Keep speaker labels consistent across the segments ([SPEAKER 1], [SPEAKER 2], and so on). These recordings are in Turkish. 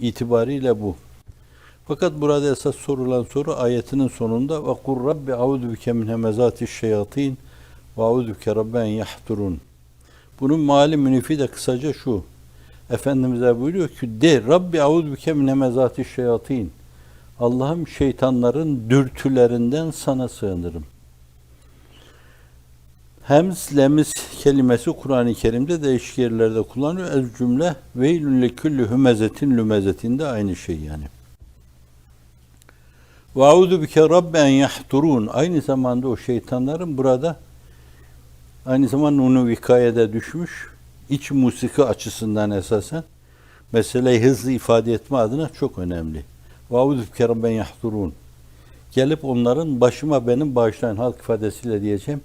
[SPEAKER 1] itibariyle bu. Fakat burada esas sorulan soru ayetinin sonunda ve kur rabbi auzu bike min hemezatiş şeyatin ve auzu bike rabben yahturun. Bunun mali münifi de kısaca şu. Efendimiz'e buyuruyor ki de Rabbi auzu bike min hemezatiş şeyatin. Allah'ım şeytanların dürtülerinden sana sığınırım. Hemz, lemiz kelimesi Kur'an-ı Kerim'de değişik yerlerde kullanılıyor. Ez cümle veylün li kulli hümezetin lümezetin de aynı şey yani. Ve auzu bike rabben yahturun. Aynı zamanda o şeytanların burada aynı zamanda onu vikayede düşmüş. iç musiki açısından esasen meseleyi hızlı ifade etme adına çok önemli. Ve auzu bike rabben yahturun. Gelip onların başıma benim bağışlayın halk ifadesiyle diyeceğim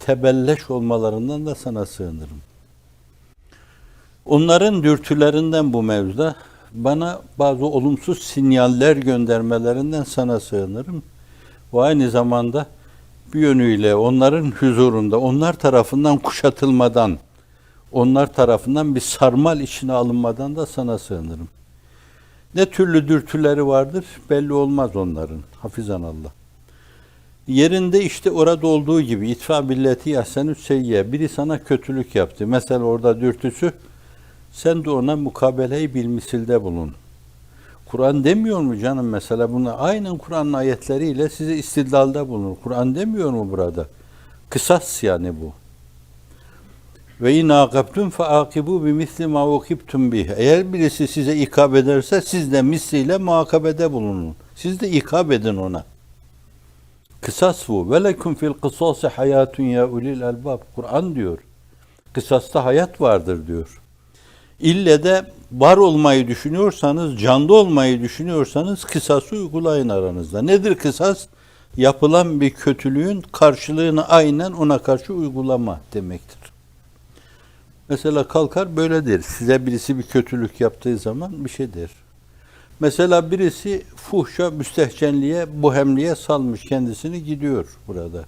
[SPEAKER 1] tebelleş olmalarından da sana sığınırım. Onların dürtülerinden bu mevzuda bana bazı olumsuz sinyaller göndermelerinden sana sığınırım. Ve aynı zamanda bir yönüyle onların huzurunda, onlar tarafından kuşatılmadan, onlar tarafından bir sarmal içine alınmadan da sana sığınırım. Ne türlü dürtüleri vardır belli olmaz onların. Hafizan Allah. Yerinde işte orada olduğu gibi itfa billeti yahsenü seyye. Biri sana kötülük yaptı. Mesela orada dürtüsü sen de ona mukabeleyi bilmisilde bulun. Kur'an demiyor mu canım mesela bunu aynen Kur'an'ın ayetleriyle size istidlalda bulunur. Kur'an demiyor mu burada? Kısas yani bu. Ve in aqabtum fa aqibu bi misli ma ukibtum bih. Eğer birisi size ikab ederse siz de misliyle muakabede bulunun. Siz de ikab edin ona. Kısas bu. Ve lekum fil kısası hayatun ya ulil albab. Kur'an diyor. Kısasta hayat vardır diyor. İlle de var olmayı düşünüyorsanız, canlı olmayı düşünüyorsanız kısası uygulayın aranızda. Nedir kısas? Yapılan bir kötülüğün karşılığını aynen ona karşı uygulama demektir. Mesela kalkar böyle der. Size birisi bir kötülük yaptığı zaman bir şey der. Mesela birisi fuhşa, müstehcenliğe, bohemliğe salmış kendisini gidiyor burada.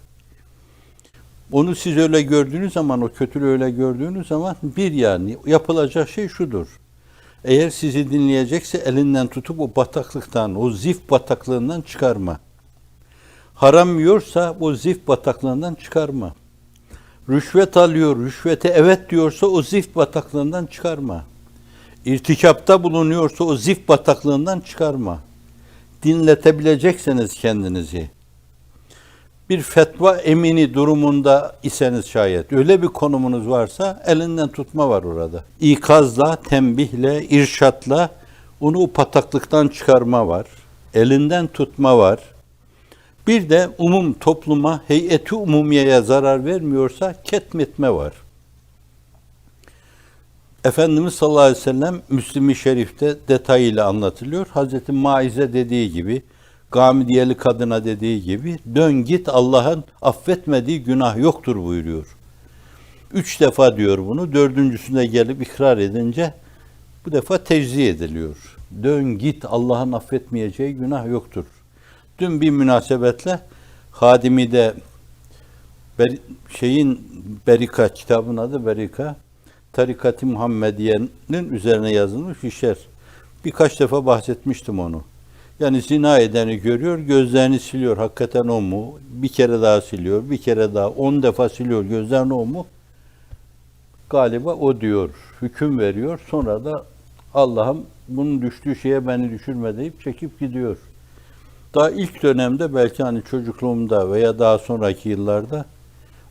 [SPEAKER 1] Onu siz öyle gördüğünüz zaman, o kötülüğü öyle gördüğünüz zaman bir yani yapılacak şey şudur. Eğer sizi dinleyecekse elinden tutup o bataklıktan, o zif bataklığından çıkarma. Haram yiyorsa o zif bataklığından çıkarma. Rüşvet alıyor, rüşvete evet diyorsa o zif bataklığından çıkarma irtikapta bulunuyorsa o zif bataklığından çıkarma. Dinletebilecekseniz kendinizi. Bir fetva emini durumunda iseniz şayet, öyle bir konumunuz varsa elinden tutma var orada. İkazla, tembihle, irşatla onu o pataklıktan çıkarma var. Elinden tutma var. Bir de umum topluma, heyeti umumiyeye zarar vermiyorsa ketmetme var. Efendimiz sallallahu aleyhi ve sellem Müslim-i Şerif'te detayıyla anlatılıyor. Hazreti Maize dediği gibi, Gamidiyeli kadına dediği gibi, dön git Allah'ın affetmediği günah yoktur buyuruyor. Üç defa diyor bunu, dördüncüsünde gelip ikrar edince bu defa teczi ediliyor. Dön git Allah'ın affetmeyeceği günah yoktur. Dün bir münasebetle Hadimi de şeyin Berika kitabın adı Berika Tarikat-ı Muhammediye'nin üzerine yazılmış bir şer. Birkaç defa bahsetmiştim onu. Yani zina edeni görüyor, gözlerini siliyor. Hakikaten o mu? Bir kere daha siliyor, bir kere daha, on defa siliyor. Gözlerini o mu? Galiba o diyor. Hüküm veriyor. Sonra da Allah'ım bunun düştüğü şeye beni düşürme deyip çekip gidiyor. Daha ilk dönemde belki hani çocukluğumda veya daha sonraki yıllarda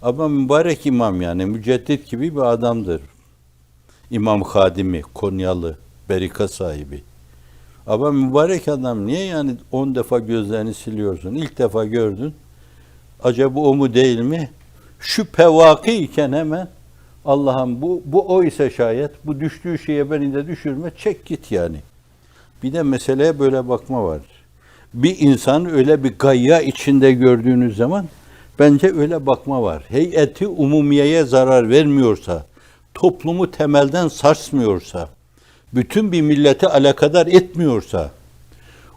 [SPEAKER 1] ama mübarek imam yani müceddit gibi bir adamdır. İmam Hadimi, Konyalı, berika sahibi. Ama mübarek adam niye yani on defa gözlerini siliyorsun? İlk defa gördün. Acaba o mu değil mi? Şüphe vakı iken hemen Allah'ım bu, bu o ise şayet bu düştüğü şeye beni de düşürme çek git yani. Bir de meseleye böyle bakma var. Bir insan öyle bir gayya içinde gördüğünüz zaman bence öyle bakma var. Heyeti umumiyeye zarar vermiyorsa, toplumu temelden sarsmıyorsa, bütün bir milleti alakadar etmiyorsa,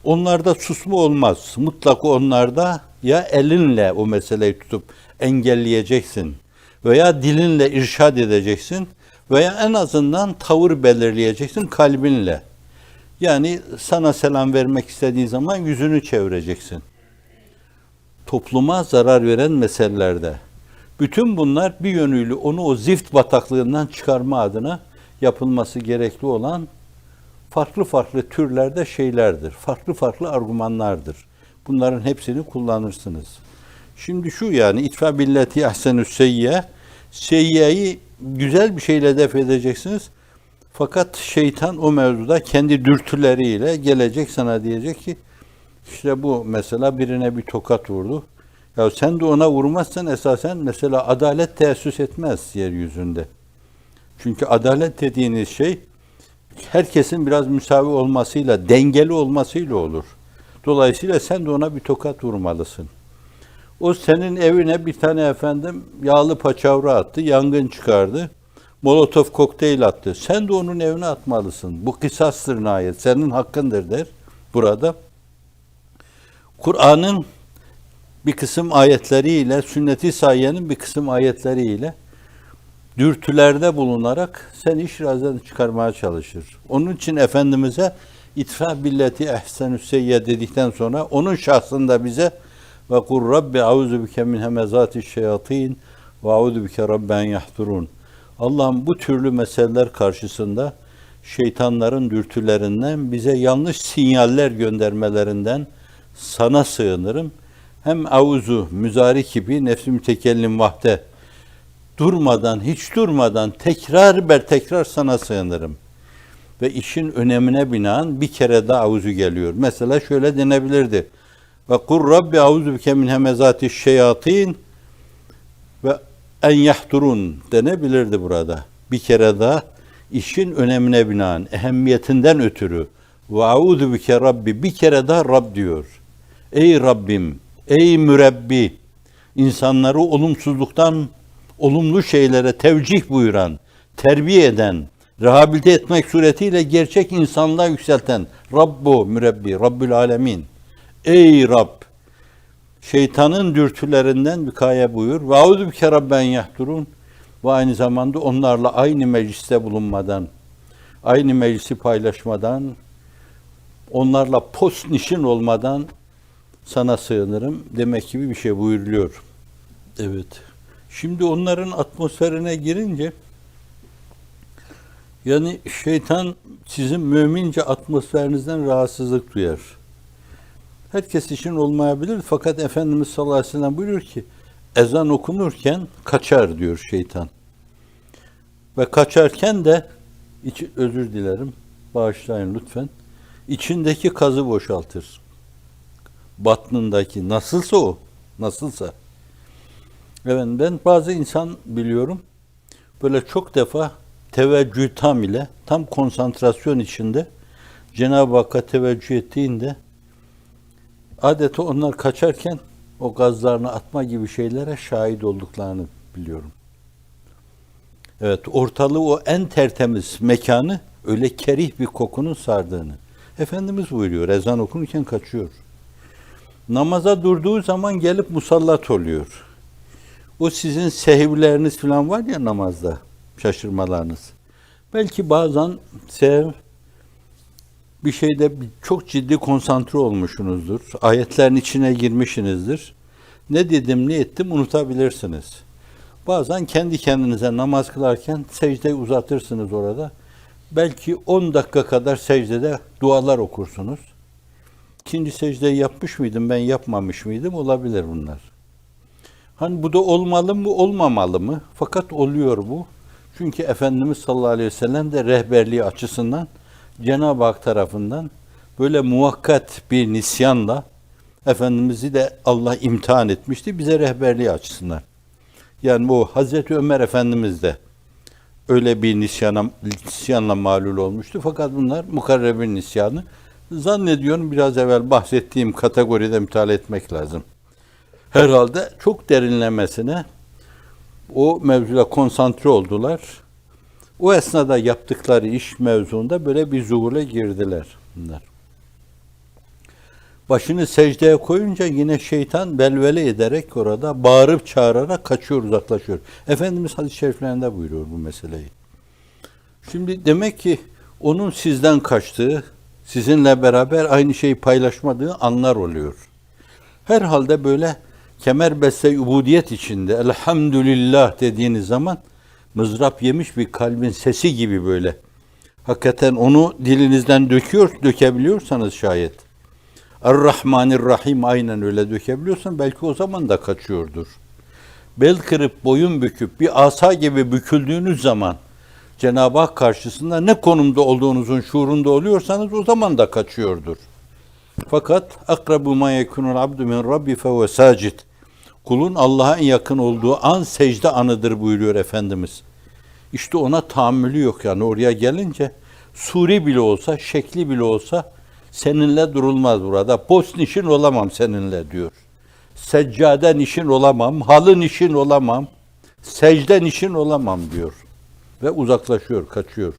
[SPEAKER 1] onlarda susma olmaz. Mutlaka onlarda ya elinle o meseleyi tutup engelleyeceksin veya dilinle irşad edeceksin veya en azından tavır belirleyeceksin kalbinle. Yani sana selam vermek istediği zaman yüzünü çevireceksin. Topluma zarar veren meselelerde. Bütün bunlar bir yönüyle onu o zift bataklığından çıkarma adına yapılması gerekli olan farklı farklı türlerde şeylerdir. Farklı farklı argümanlardır. Bunların hepsini kullanırsınız. Şimdi şu yani itfa billeti ahsenü seyye seyyeyi güzel bir şeyle def edeceksiniz. Fakat şeytan o mevzuda kendi dürtüleriyle gelecek sana diyecek ki işte bu mesela birine bir tokat vurdu. Ya sen de ona vurmazsan esasen mesela adalet teessüs etmez yeryüzünde. Çünkü adalet dediğiniz şey herkesin biraz müsavi olmasıyla, dengeli olmasıyla olur. Dolayısıyla sen de ona bir tokat vurmalısın. O senin evine bir tane efendim yağlı paçavra attı, yangın çıkardı. Molotov kokteyl attı. Sen de onun evine atmalısın. Bu kısastır nihayet. Senin hakkındır der burada. Kur'an'ın bir kısım ayetleriyle, sünnet-i sayyenin bir kısım ayetleriyle dürtülerde bulunarak sen iş razını çıkarmaya çalışır. Onun için Efendimiz'e itfa billeti ehsenü seyye dedikten sonra onun şahsında bize ve kur rabbi auzu bike min hemezati şeyatin ve auzu bike rabben yahturun. Allah'ım bu türlü meseleler karşısında şeytanların dürtülerinden bize yanlış sinyaller göndermelerinden sana sığınırım. Hem auzu müzari gibi nefsi mütekellim vahde durmadan, hiç durmadan tekrar ber tekrar sana sığınırım. Ve işin önemine binaen bir kere daha avuzu geliyor. Mesela şöyle denebilirdi. Ve kur rabbi auzu bike min hemezati şeyatin ve en yahturun denebilirdi burada. Bir kere daha işin önemine binaen, ehemmiyetinden ötürü ve auzu bike rabbi bir kere daha Rab diyor. Ey Rabbim, ey mürebbi, insanları olumsuzluktan olumlu şeylere tevcih buyuran, terbiye eden, rehabilite etmek suretiyle gerçek insanlığa yükselten Rabbu mürebbi, Rabbül alemin. Ey Rab! Şeytanın dürtülerinden vikaye buyur. Ve auzu bike rabben yahturun. Ve aynı zamanda onlarla aynı mecliste bulunmadan, aynı meclisi paylaşmadan, onlarla post nişin olmadan sana sığınırım demek gibi bir şey buyuruluyor. Evet. Şimdi onların atmosferine girince yani şeytan sizin mümince atmosferinizden rahatsızlık duyar. Herkes için olmayabilir fakat Efendimiz sallallahu aleyhi ve sellem buyuruyor ki ezan okunurken kaçar diyor şeytan. Ve kaçarken de içi, özür dilerim bağışlayın lütfen. içindeki kazı boşaltır. Batnındaki nasılsa o, nasılsa. Evet ben bazı insan biliyorum böyle çok defa teveccüh tam ile tam konsantrasyon içinde Cenab-ı Hakk'a teveccüh ettiğinde adeta onlar kaçarken o gazlarını atma gibi şeylere şahit olduklarını biliyorum. Evet, ortalığı o en tertemiz mekanı öyle kerih bir kokunun sardığını. Efendimiz buyuruyor, ezan okunurken kaçıyor. Namaza durduğu zaman gelip musallat oluyor. O sizin sehivleriniz falan var ya namazda, şaşırmalarınız. Belki bazen sev bir şeyde çok ciddi konsantre olmuşsunuzdur. Ayetlerin içine girmişsinizdir. Ne dedim, ne ettim unutabilirsiniz. Bazen kendi kendinize namaz kılarken secdeyi uzatırsınız orada. Belki 10 dakika kadar secdede dualar okursunuz. İkinci secdeyi yapmış mıydım, ben yapmamış mıydım? Olabilir bunlar. Hani bu da olmalı mı, olmamalı mı? Fakat oluyor bu. Çünkü Efendimiz sallallahu aleyhi ve sellem de rehberliği açısından Cenab-ı Hak tarafından böyle muvakkat bir nisyanla Efendimiz'i de Allah imtihan etmişti bize rehberliği açısından. Yani bu Hazreti Ömer Efendimiz de öyle bir nisyana, nisyanla malul olmuştu. Fakat bunlar mukarrebin nisyanı. Zannediyorum biraz evvel bahsettiğim kategoride müteala etmek lazım. Herhalde çok derinlemesine o mevzuya konsantre oldular. O esnada yaptıkları iş mevzuunda böyle bir zuhule girdiler bunlar. Başını secdeye koyunca yine şeytan belvele ederek orada bağırıp çağırarak kaçıyor, uzaklaşıyor. Efendimiz hadis-i şeriflerinde buyuruyor bu meseleyi. Şimdi demek ki onun sizden kaçtığı, sizinle beraber aynı şeyi paylaşmadığı anlar oluyor. Herhalde böyle kemerbeste ubudiyet içinde elhamdülillah dediğiniz zaman mızrap yemiş bir kalbin sesi gibi böyle. Hakikaten onu dilinizden döküyor, dökebiliyorsanız şayet. Er-Rahmanir-Rahim aynen öyle dökebiliyorsan belki o zaman da kaçıyordur. Bel kırıp boyun büküp bir asa gibi büküldüğünüz zaman Cenab-ı Hak karşısında ne konumda olduğunuzun şuurunda oluyorsanız o zaman da kaçıyordur. Fakat akrabu ma yekunul abdu min rabbi fehuve sacid. Kulun Allah'a en yakın olduğu an secde anıdır buyuruyor Efendimiz. İşte ona tahammülü yok yani oraya gelince suri bile olsa, şekli bile olsa seninle durulmaz burada. Post işin olamam seninle diyor. Seccaden işin olamam, halın işin olamam, secden işin olamam diyor. Ve uzaklaşıyor, kaçıyor.